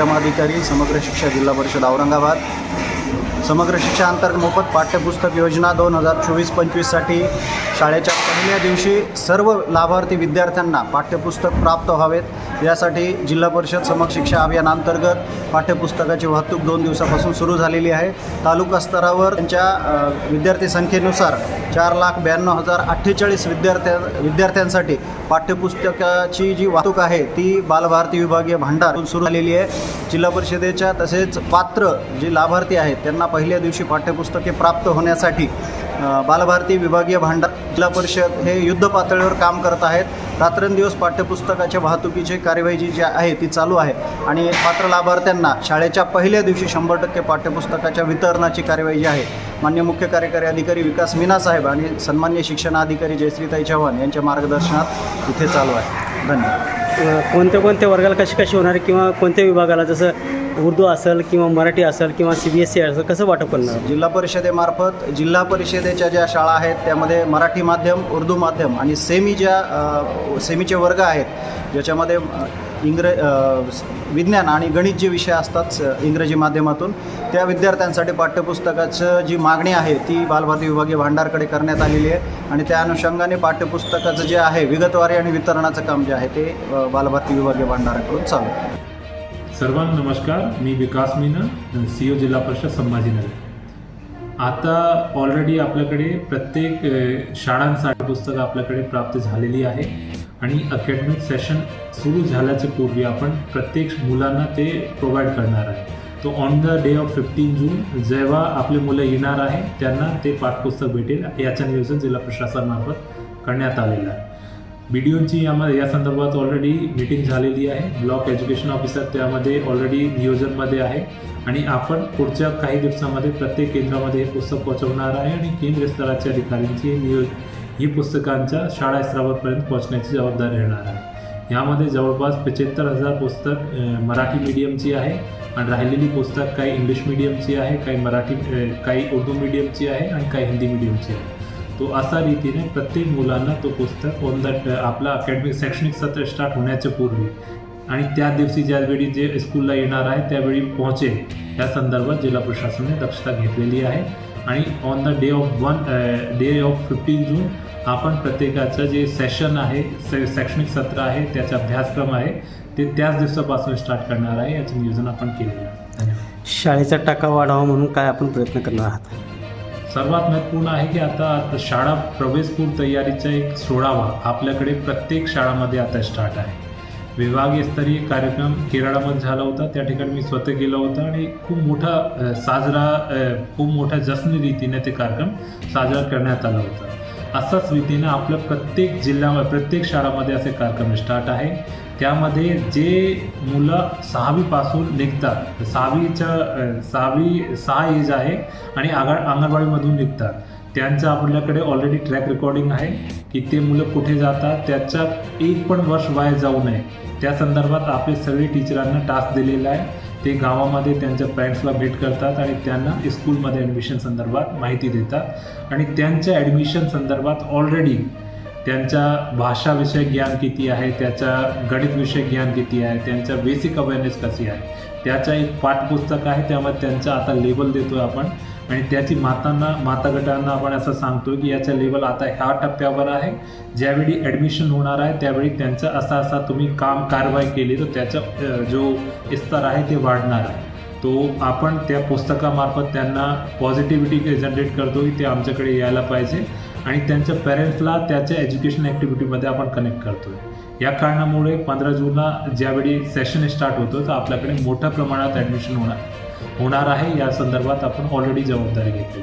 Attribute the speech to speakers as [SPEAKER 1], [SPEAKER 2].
[SPEAKER 1] सहाय्यक अधिकारी समग्र शिक्षा जिल्हा परिषद औरंगाबाद. समग्र शिक्षा अंतर्गत मोफत पाठ्यपुस्तक योजना दोन हजार चोवीस पंचवीससाठी शाळेच्या पहिल्या दिवशी सर्व लाभार्थी विद्यार्थ्यांना पाठ्यपुस्तक प्राप्त व्हावेत. यासाठी जिल्हा परिषद समक्ष शिक्षा अभियानांतर्गत पाठ्यपुस्तकाची वाहतूक दोन दिवसापासून सुरू झालेली आहे. तालुका स्तरावर त्यांच्या विद्यार्थी संख्येनुसार चार लाख ब्याण्णव हजार अठ्ठेचाळीस विद्यार्थ्या विद्यार्थ्यांसाठी पाठ्यपुस्तकाची जी वाहतूक आहे ती बालभारती विभागीय भांडार सुरू झालेली आहे. जिल्हा परिषदेच्या तसेच पात्र जे लाभार्थी आहेत त्यांना पहिल्या दिवशी पाठ्यपुस्तके प्राप्त होण्यासाठी बालभारती विभागीय भांडार जिल्हा परिषद हे युद्ध पातळीवर काम करत आहेत. रात्रंदिवस पाठ्यपुस्तकाच्या वाहतुकीची कार्यवाही जी आहे ती चालू आहे. आणि पात्र लाभार्थ्यांना शाळेच्या पहिल्या दिवशी शंभर टक्के पाठ्यपुस्तकाच्या वितरणाची कार्यवाही जी आहे मान्य मुख्य कार्यकारी अधिकारी विकास मीना साहेब आणि सन्मान्य शिक्षणाधिकारी जयश्रीताई चव्हाण यांच्या मार्गदर्शनात इथे चालू आहे. धन्यवाद.
[SPEAKER 2] कोणत्या कोणत्या वर्गाला कशी कशी होणार किंवा कोणत्या विभागाला? जसं उर्दू असेल किंवा मराठी असेल किंवा सी बी एस सी असेल कसं वाटप करणार?
[SPEAKER 1] जिल्हा परिषदेमार्फत जिल्हा परिषदेच्या ज्या शाळा आहेत त्यामध्ये मराठी माध्यम उर्दू माध्यम आणि सेमी ज्या सेमीचे वर्ग आहेत ज्याच्यामध्ये इंग्र विज्ञान आणि गणित जे विषय असतात स- इंग्रजी माध्यमातून त्या विद्यार्थ्यांसाठी पाठ्यपुस्तकाचं जी मागणी आहे ती बालभारती विभागीय भांडारकडे करण्यात आलेली आहे आणि त्या अनुषंगाने पाठ्यपुस्तकाचं जे आहे विगतवारी आणि वितरणाचं काम जे आहे ते बालभारती विभागीय भांडाराकडून चालू आहे.
[SPEAKER 3] सर्वांना नमस्कार. मी विकास मीना सी ओ जिल्हा परिषद संभाजीनगर. आता ऑलरेडी आपल्याकडे प्रत्येक शाळांसाठी पुस्तकं आपल्याकडे प्राप्त झालेली आहे. आणि अकॅडमिक सेशन सुरू झाल्याच्या पूर्वी आपण प्रत्येक मुलांना ते प्रोव्हाइड करणार आहे. तो on the day of fifteen June जेव्हा आपले मुलं येणार आहे त्यांना ते पाठपुस्तक भेटेल. याचं नियोजन जिल्हा प्रशासनामार्फत करण्यात आलेलं आहे. बी डी ओची यामध्ये या संदर्भात ऑलरेडी मीटिंग झालेली आहे. ब्लॉक एज्युकेशन ऑफिसर त्यामध्ये ऑलरेडी नियोजनमध्ये आहे. आणि आपण पुढच्या काही दिवसामध्ये प्रत्येक केंद्रामध्ये हे पुस्तक पोहोचवणार आहे आणि केंद्र स्तराच्या अधिकाऱ्यांची नियोज ही पुस्तकांच्या शाळा स्तरावरपर्यंत पोहोचण्याची जबाबदारी येणार आहे. यामध्ये जवळपास पंच्याहत्तर हजार पुस्तक मराठी मीडियमची आहे आणि राहिलेली पुस्तक काही इंग्लिश मीडियमची आहे काही मराठी काही उर्दू मीडियमची आहे आणि काही हिंदी मीडियमची आहे. तो असा रीतीने प्रत्येक मुलांना तो पुस्तक ऑन द आपला अकॅडमिक शैक्षणिक सत्र स्टार्ट होण्याच्या पूर्वी. आणि त्या दिवशी ज्यावेळी जे स्कूलला येणार आहे त्यावेळी पोहोचेल. या संदर्भात जिल्हा प्रशासनाने दक्षता घेतलेली आहे. आणि on the day of one day of fifteen June आपण प्रत्येकाचं जे सेशन आहे से शैक्षणिक सत्र आहे त्याचा अभ्यासक्रम आहे ते त्याच दिवसापासून स्टार्ट करणार आहे याचं नियोजन आपण केलेलं आहे. धन्यवाद.
[SPEAKER 2] शाळेचा टाका वाढावा म्हणून काय आपण प्रयत्न करणार आहात?
[SPEAKER 3] सर्वात महत्त्वपूर्ण आहे की आता शाळा प्रवेशपूर तयारीचा एक सोळावा आपल्याकडे प्रत्येक शाळामध्ये आता स्टार्ट आहे. विभागीय स्तरीय कार्यक्रम केरळामध्ये झाला होता. त्या ठिकाणी मी स्वतः गेलो होता आणि खूप मोठा साजरा खूप मोठ्या जसनी रीतीने ते कार्यक्रम साजरा करण्यात आला होता. असाच रीतीनं आपलं प्रत्येक जिल्ह्यामध्ये प्रत्येक शाळामध्ये असे कार्यक्रम स्टार्ट आहे. त्यामध्ये जे मुलं सहावीपासून निघतात सहावीच्या सहावी सहा एज आहे आणि आगा अंगणवाडीमधून निघतात. त्यांचं आपल्याकडे ऑलरेडी ट्रॅक रेकॉर्डिंग आहे की ते मुलं कुठे जातात त्याच्यात एक पण वर्ष वाया जाऊ नये. त्या संदर्भात आपले सगळे टीचरांना टास्क दिलेला आहे. ते गावामध्ये त्यांच्या पॅरेंट्सला भेट करतात आणि त्यांना स्कूलमध्ये ॲडमिशन संदर्भात माहिती देतात. आणि त्यांच्या ॲडमिशन संदर्भात ऑलरेडी त्यांच्या भाषाविषयक ज्ञान किती आहे त्याच्या गणितविषयक ज्ञान किती आहे त्यांच्या बेसिक अवेअरनेस कशी आहे त्याचं एक पाठपुस्तक आहे त्यामध्ये त्यांचं आता लेबल देतो आहे आपण. आणि त्याची मातांना माता गटांना आपण असं सांगतो की याचा लेवल आता ह्या टप्प्यावर आहे. ज्यावेळी ॲडमिशन होणार आहे त्यावेळी त्यांचं असा असा तुम्ही काम कारवाई केली तर त्याचा जो स्तर आहे ते वाढणार आहे. तो आपण त्या पुस्तकामार्फत त्यांना पॉझिटिव्हिटी जनरेट करतो की ते आमच्याकडे यायला पाहिजे. आणि त्यांच्या पेरेंट्सला त्याच्या एज्युकेशन ॲक्टिव्हिटीमध्ये आपण कनेक्ट करतो आहे या कारणामुळे पंधरा जूनला ज्यावेळी सेशन स्टार्ट होतो तर आपल्याकडे मोठ्या प्रमाणात ॲडमिशन होणार होणार आहे. या संदर्भात आपण ऑलरेडी जबाबदारी घेतली.